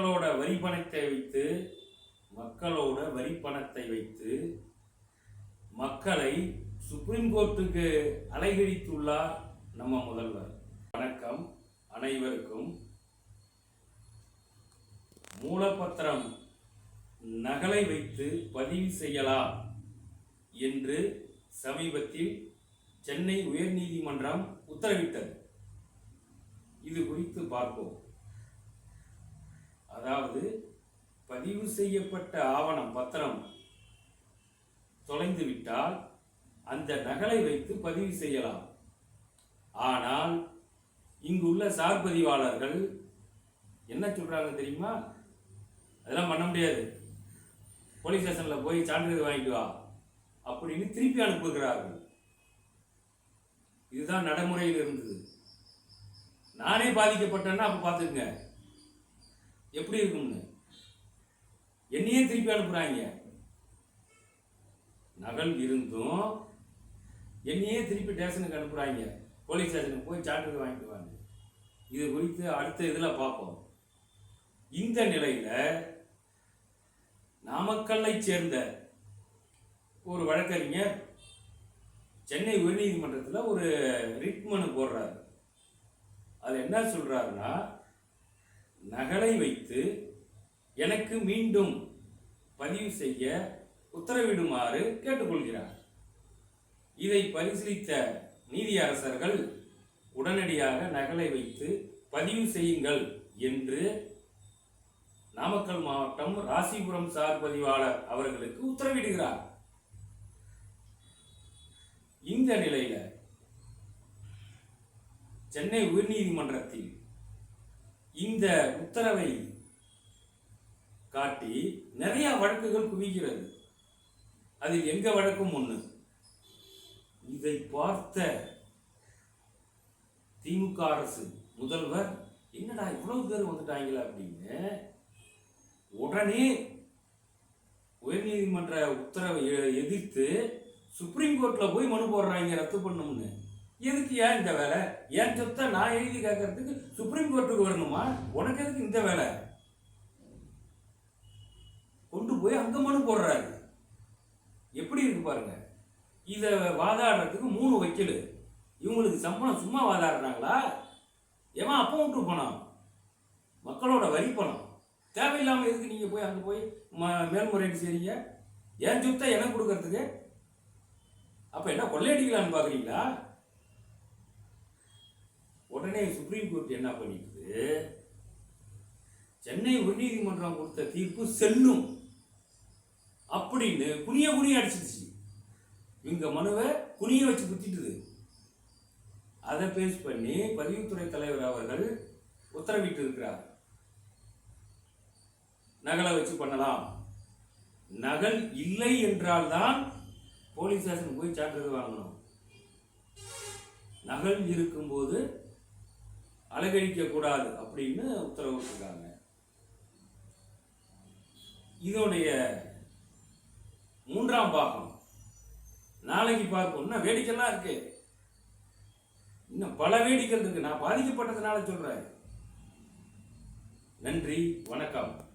மக்களோட வரி பணத்தை வைத்து மக்களை சுப்ரீம் கோர்ட்டுக்கு அலைகழித்துள்ளார் நம்ம முதல்வர். வணக்கம் அனைவருக்கும். மூலப்பத்திரம் நகலை வைத்து பதிவு செய்யலாம் என்று சமீபத்தில் சென்னை உயர்நீதிமன்றம் உத்தரவிட்டது. இது குறித்து பார்ப்போம். பதிவு செய்யப்பட்ட ஆவணம் பத்திரம் தொலைந்து விட்டால் அந்த நகலை வைத்து பதிவு செய்யலாம். ஆனால் இங்குள்ள சார் பதிவாளர்கள் என்ன சொல்றாங்க தெரியுமா? அதெல்லாம் பண்ண முடியாது. போலீஸ் ஸ்டேஷன்ல போய் சான்றிதழ் வாங்கிட்டு வா அப்படின்னு திருப்பி அனுப்புகிறார்கள். இதுதான் நடைமுறையில் இருந்தது. நானே பாதிக்கப்பட்டேன்னா அப்ப பார்த்துக்குங்க. எப்படி இருக்கும்னு? என்னையே திருப்பி அனுப்புறாங்க. நகல் இருந்தும் என்னையே திருப்பி ஸ்டேஷனுக்கு அனுப்புறாங்க. போலீஸ் ஸ்டேஷனுக்கு போய் சான்றிதழ் வாங்கிட்டு வாங்க. இது குறித்து அடுத்த இதில் பார்ப்போம். இந்த நிலையில் நாமக்கல்லை சேர்ந்த ஒரு வழக்கறிஞர் சென்னை உயர்நீதிமன்றத்தில் ஒரு ரிட் மனு போடுறாரு. அது என்ன சொல்கிறாருன்னா நகலை வைத்து எனக்கு மீண்டும் பதிவு செய்ய உத்தரவிடுமாறு கேட்டுக்கொள்கிறார். இதை பரிசீலித்த நீதியரசர்கள் உடனடியாக நகலை வைத்து பதிவு செய்யுங்கள் என்று நாமக்கல் மாவட்டம் ராசிபுரம் சார் பதிவாளர் அவர்களுக்கு உத்தரவிடுகிறார். இந்த நிலையில சென்னை உயர்நீதிமன்றத்தில் இந்த உத்தரவை காட்டி நிறைய வழக்குகள் குவிக்கிறது அதில் எங்க வழக்கும் ஒன்று இதை பார்த்த திமுக அரசு முதல்வர் என்னடா இவ்வளவு பேர் வந்துட்டாங்களா அப்படின்னு உடனே உயர்நீதிமன்ற உத்தரவை எதிர்த்து சுப்ரீம் கோர்ட்ல போய் மனு போடுறாங்க ரத்து பண்ணணும்னு. எதுக்கு ஏன் இந்த வேலை? ஏன் சொத்தை நான் எழுதி கேட்கறதுக்கு சுப்ரீம் கோர்ட்டுக்கு வரணுமா? உனக்கு எதுக்கு இந்த வேலை? கொண்டு போய் அங்கே மனு போடுறாரு. எப்படி இருக்கு பாருங்க. இதை வாதாடுறதுக்கு மூணு வக்கீல். இவங்களுக்கு சம்பளம் சும்மா வாதாடுறாங்களா? ஏமா அப்போ விட்டு பணம்? மக்களோட வரி பணம். தேவையில்லாமல் எதுக்கு நீங்கள் போய் அங்கே போய் ம- மேல்முறையீடு செய்றீங்க? ஏன் சொத்தை எனக்கு கொடுக்கறதுக்கு? அப்போ என்ன கொள்ளையடிக்கலாம்னு பார்க்குறீங்களா உடனே சுப்ரீம் கோர்ட் என்ன பண்ணிட்டு சென்னை உயர்நீதிமன்றம் கொடுத்த தீர்ப்பு செல்லும். அப்படின்னு குனிய குனிய அடிச்சிருச்சு. இவங்க மனுவை குனிய வச்சு குத்திட்டுது. அதை பேஸ் பண்ணி பதிவுத்துறை தலைவர் அவர்கள் உத்தரவிட்டு இருக்கிறார். நகலை வச்சு பண்ணலாம். நகல் இல்லை என்றால்தான் போலீஸ் ஸ்டேஷன் போய் சான்றிதழ் வாங்கணும். நகல் இருக்கும்போது அலகழிக்க கூடாது அப்படின்னு உத்தரவிட்டிருக்காங்க. இதோடைய மூன்றாம் பாகம். நாளைக்கு பார்ப்போம். இன்னும் வேடிக்கைலாம் இருக்கு. இன்னும் பல வேடிக்கை இருக்கு. நான் பாதிக்கப்பட்டதுனால சொல்றேன். நன்றி. வணக்கம்.